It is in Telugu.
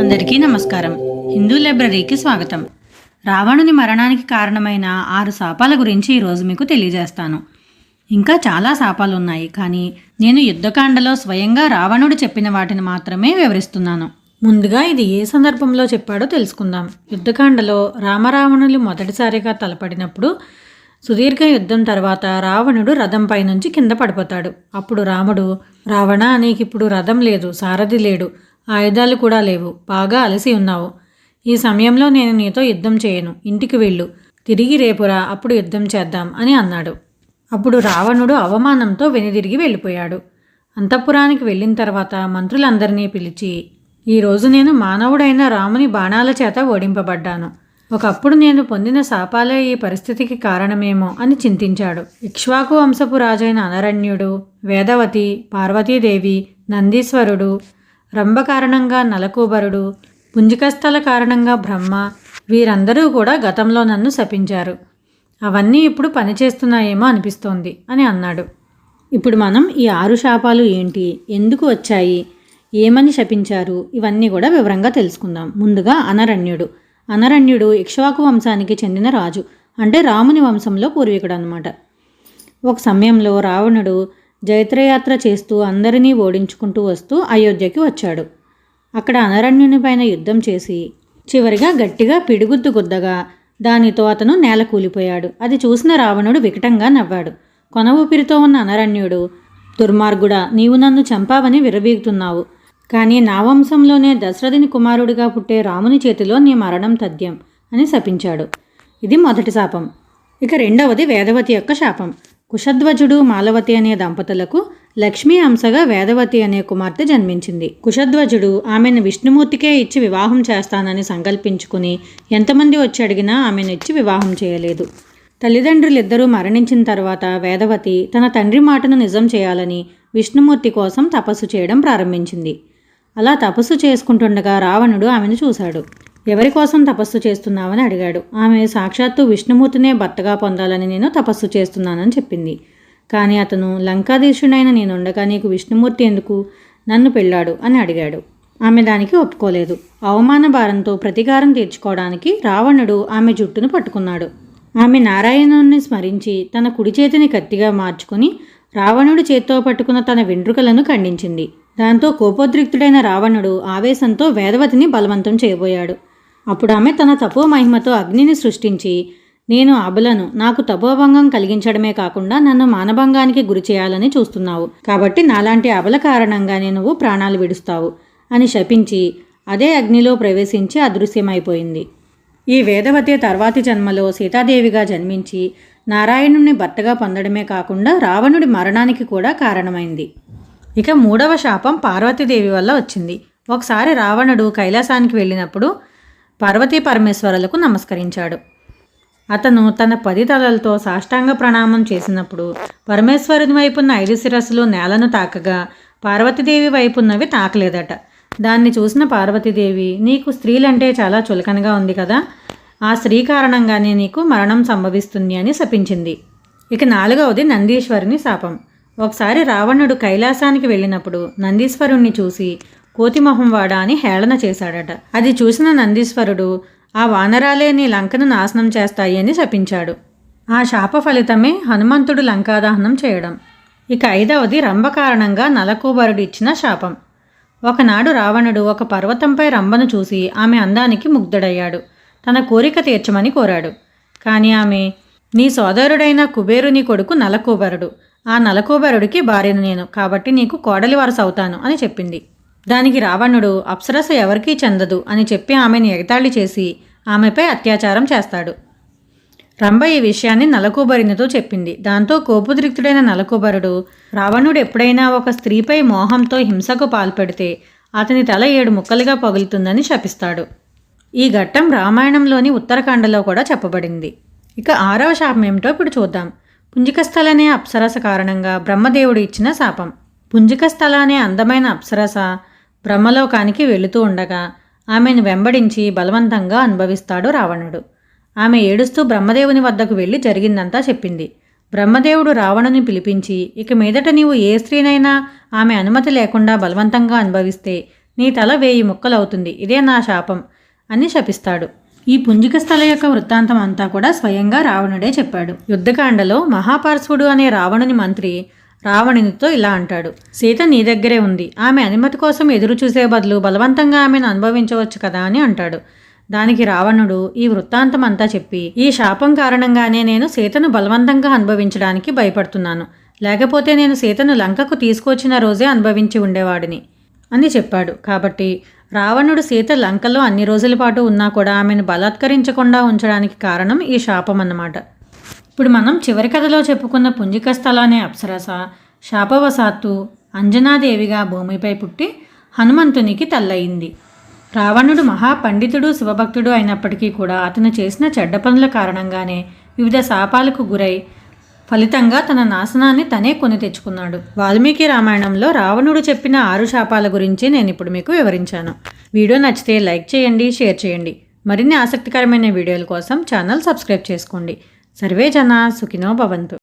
అందరికీ నమస్కారం. హిందూ లైబ్రరీకి స్వాగతం. రావణుని మరణానికి కారణమైన ఆరు శాపాల గురించి ఈరోజు మీకు తెలియజేస్తాను. ఇంకా చాలా శాపాలు ఉన్నాయి కానీ నేను యుద్ధకాండలో స్వయంగా రావణుడు చెప్పిన వాటిని మాత్రమే వివరిస్తున్నాను. ముందుగా ఇది ఏ సందర్భంలో చెప్పాడో తెలుసుకుందాం. యుద్ధకాండలో రామరావణులు మొదటిసారిగా తలపడినప్పుడు సుదీర్ఘ యుద్ధం తర్వాత రావణుడు రథంపై నుంచి కింద పడిపోతాడు. అప్పుడు రాముడు రావణ నీకిప్పుడు రథం లేదు సారథి లేడు ఆయుధాలు కూడా లేవు బాగా అలసి ఉన్నావు. ఈ సమయంలో నేను నీతో యుద్ధం చేయను ఇంటికి వెళ్ళు తిరిగి రేపురా అప్పుడు యుద్ధం చేద్దాం అని అన్నాడు. అప్పుడు రావణుడు అవమానంతో వెనుదిరిగి వెళ్ళిపోయాడు. అంతఃపురానికి వెళ్ళిన తర్వాత మంత్రులందరినీ పిలిచి ఈరోజు నేను మానవుడైన రాముని బాణాల చేత ఓడింపబడ్డాను. ఒకప్పుడు నేను పొందిన శాపాలే ఈ పరిస్థితికి కారణమేమో అని చింతించాడు. ఇక్ష్వాకు వంశపు రాజైన అనరణ్యుడు వేదవతి పార్వతీదేవి నందీశ్వరుడు రంభ కారణంగా నలకూబరుడు పుంజికస్థల కారణంగా బ్రహ్మ వీరందరూ కూడా గతంలో నన్ను శపించారు. అవన్నీ ఇప్పుడు పనిచేస్తున్నాయేమో అనిపిస్తోంది అని అన్నాడు. ఇప్పుడు మనం ఈ ఆరు శాపాలు ఏంటి? ఎందుకు వచ్చాయి? ఏమని శపించారు? ఇవన్నీ కూడా వివరంగా తెలుసుకుందాం. ముందుగా అనరణ్యుడు. అనరణ్యుడు ఇక్ష్వాకు వంశానికి చెందిన రాజు అంటే రాముని వంశంలో పూర్వీకుడు అనమాట ఒక సమయంలో రావణుడు జైత్రయాత్ర చేస్తూ అందరినీ ఓడించుకుంటూ వస్తూ అయోధ్యకి వచ్చాడు. అక్కడ అనరణ్యుని పైన యుద్ధం చేసి చివరిగా గట్టిగా పిడిగుద్దు గుద్దగా దానితో అతను నేల కూలిపోయాడు. అది చూసిన రావణుడు వికటంగా నవ్వాడు. కొన ఊపిరితో ఉన్న అనరణ్యుడు దుర్మార్గుడా నీవు నన్ను చంపావని విరవీగుతున్నావు. కానీ నా వంశంలోనే దశరథుని కుమారుడిగా పుట్టే రాముని చేతిలో నీ మరణం తథ్యం అని శపించాడు. ఇది మొదటి శాపం. ఇక రెండవది వేదవతి యొక్క శాపం. కుషధ్వజుడు మాలవతి అనే దంపతులకు లక్ష్మీ అంశగా వేదవతి అనే కుమార్తె జన్మించింది. కుషధ్వజుడు ఆమెను విష్ణుమూర్తికే ఇచ్చి వివాహం చేస్తానని సంకల్పించుకుని ఎంతమంది వచ్చి అడిగినా ఆమెను ఇచ్చి వివాహం చేయలేదు. తల్లిదండ్రులిద్దరూ మరణించిన తర్వాత వేదవతి తన తండ్రి మాటను నిజం చేయాలని విష్ణుమూర్తి కోసం తపస్సు చేయడం ప్రారంభించింది. అలా తపస్సు చేసుకుంటుండగా రావణుడు ఆమెను చూశాడు. ఎవరి కోసం తపస్సు చేస్తున్నావని అడిగాడు. ఆమె సాక్షాత్తు విష్ణుమూర్తినే భర్తగా పొందాలని నేను తపస్సు చేస్తున్నానని చెప్పింది. కానీ అతను లంకాధీశుడైన నేనుండగా నీకు విష్ణుమూర్తి ఎందుకు? నన్ను పెళ్ళాడు అని అడిగాడు. ఆమె దానికి ఒప్పుకోలేదు. అవమాన భారంతో ప్రతీకారం తీర్చుకోవడానికి రావణుడు ఆమె జుట్టును పట్టుకున్నాడు. ఆమె నారాయణుణ్ణి స్మరించి తన కుడి చేతిని కత్తిగా మార్చుకుని రావణుడి చేత్తో పట్టుకున్న తన వెంట్రుకలను ఖండించింది. దాంతో కోపోద్రిక్తుడైన రావణుడు ఆవేశంతో వేదవతిని బలవంతం చేయబోయాడు. అప్పుడు ఆమె తన తపో మహిమతో అగ్నిని సృష్టించి నేను అబలను నాకు తపోభంగం కలిగించడమే కాకుండా నన్ను మానభంగానికి గురి చేయాలని చూస్తున్నావు. కాబట్టి నాలాంటి అబల కారణంగానే నువ్వు ప్రాణాలు విడుస్తావు అని శపించి అదే అగ్నిలో ప్రవేశించి అదృశ్యమైపోయింది. ఈ వేదవతి తర్వాతి జన్మలో సీతాదేవిగా జన్మించి నారాయణుని భర్తగా పొందడమే కాకుండా రావణుడి మరణానికి కూడా కారణమైంది. ఇక మూడవ శాపం పార్వతీదేవి వల్ల వచ్చింది. ఒకసారి రావణుడు కైలాసానికి వెళ్ళినప్పుడు పార్వతీ పరమేశ్వరులకు నమస్కరించాడు. అతను తన పది తలలతో సాష్టాంగ ప్రణామం చేసినప్పుడు పరమేశ్వరుని వైపున్న ఐదు శిరస్సులు నేలను తాకగా పార్వతీదేవి వైపున్నవి తాకలేదట. దాన్ని చూసిన పార్వతీదేవి నీకు స్త్రీలంటే చాలా చులకనగా ఉంది కదా. ఆ స్త్రీ కారణంగానే నీకు మరణం సంభవిస్తుంది అని శపించింది. ఇక నాలుగవది నందీశ్వరుని శాపం. ఒకసారి రావణుడు కైలాసానికి వెళ్ళినప్పుడు నందీశ్వరుణ్ణి చూసి కోతిమొహం వాడా అని హేళన చేశాడట. అది చూసిన నందీశ్వరుడు ఆ వానరాలే నీ లంకను నాశనం చేస్తాయి అని శపించాడు. ఆ శాప ఫలితమే హనుమంతుడు లంకాదహనం చేయడం. ఇక ఐదవది రంభ కారణంగా నలకూబరుడు ఇచ్చిన శాపం. ఒకనాడు రావణుడు ఒక పర్వతంపై రంభను చూసి ఆమె అందానికి ముగ్ధుడయ్యాడు. తన కోరిక తీర్చమని కోరాడు. కానీ ఆమె నీ సోదరుడైన కుబేరుని కొడుకు నలకూబరుడు. ఆ నలకూబరుడికి భార్యను నేను కాబట్టి నీకు కోడలి వారసు అవుతాను అని చెప్పింది. దానికి రావణుడు అప్సరస ఎవరికీ చెందదు అని చెప్పి ఆమెను ఎగతాళి చేసి ఆమెపై అత్యాచారం చేస్తాడు. రంభ ఈ విషయాన్ని నలకూబరినితో చెప్పింది. దాంతో కోపుద్రిక్తుడైన నలకూబరుడు రావణుడు ఎప్పుడైనా ఒక స్త్రీపై మోహంతో హింసకు పాల్పెడితే అతని తల ఏడు ముక్కలుగా పగులుతుందని శపిస్తాడు. ఈ ఘట్టం రామాయణంలోని ఉత్తరాఖండలో కూడా చెప్పబడింది. ఇక ఆరవ శాపం ఏమిటో ఇప్పుడు చూద్దాం. పుంజికస్థల అనే అప్సరస కారణంగా బ్రహ్మదేవుడు ఇచ్చిన శాపం. పుంజికస్థల అనే అందమైన అప్సరస బ్రహ్మలోకానికి వెళుతూ ఉండగా ఆమెను వెంబడించి బలవంతంగా అనుభవిస్తాడు రావణుడు. ఆమె ఏడుస్తూ బ్రహ్మదేవుని వద్దకు వెళ్ళి జరిగిందంతా చెప్పింది. బ్రహ్మదేవుడు రావణుని పిలిపించి ఇక మీదట నీవు ఏ స్త్రీనైనా ఆమె అనుమతి లేకుండా బలవంతంగా అనుభవిస్తే నీ తల వేయి ముక్కలవుతుంది. ఇదే నా శాపం అని శపిస్తాడు. ఈ పుంజిక స్థల యొక్క వృత్తాంతం అంతా కూడా స్వయంగా రావణుడే చెప్పాడు. యుద్ధకాండలో మహాపార్శ్వుడు అనే రావణుని మంత్రి రావణునితో ఇలా అంటాడు. సీత నీ దగ్గరే ఉంది. ఆమె అనుమతి కోసం ఎదురు చూసే బదులు బలవంతంగా ఆమెను అనుభవించవచ్చు కదా అని అంటాడు. దానికి రావణుడు ఈ వృత్తాంతం అంతా చెప్పి ఈ శాపం కారణంగానే నేను సీతను బలవంతంగా అనుభవించడానికి భయపడుతున్నాను. లేకపోతే నేను సీతను లంకకు తీసుకొచ్చిన రోజే అనుభవించి ఉండేవాడిని. అని చెప్పాడు. కాబట్టి రావణుడు సీత లంకలో అన్ని రోజుల పాటు ఉన్నా కూడా ఆమెను బలాత్కరించకుండా ఉంచడానికి కారణం ఈ శాపం అన్నమాట. ఇప్పుడు మనం చివరి కథలో చెప్పుకున్న పుంజిక స్థల అనే అప్సరస శాపవశాత్తు అంజనాదేవిగా భూమిపై పుట్టి హనుమంతునికి తల్లయింది. రావణుడు మహాపండితుడు శివభక్తుడు అయినప్పటికీ కూడా అతను చేసిన చెడ్డ పనుల కారణంగానే వివిధ శాపాలకు గురై ఫలితంగా తన నాశనాన్ని తనే కొని తెచ్చుకున్నాడు. వాల్మీకి రామాయణంలో రావణుడు చెప్పిన ఆరు శాపాల గురించి నేను ఇప్పుడు మీకు వివరించాను. వీడియో నచ్చితే లైక్ చేయండి షేర్ చేయండి. మరిన్ని ఆసక్తికరమైన వీడియోల కోసం ఛానల్ సబ్స్క్రైబ్ చేసుకోండి. సర్వే జన సుఖినో భవంతు.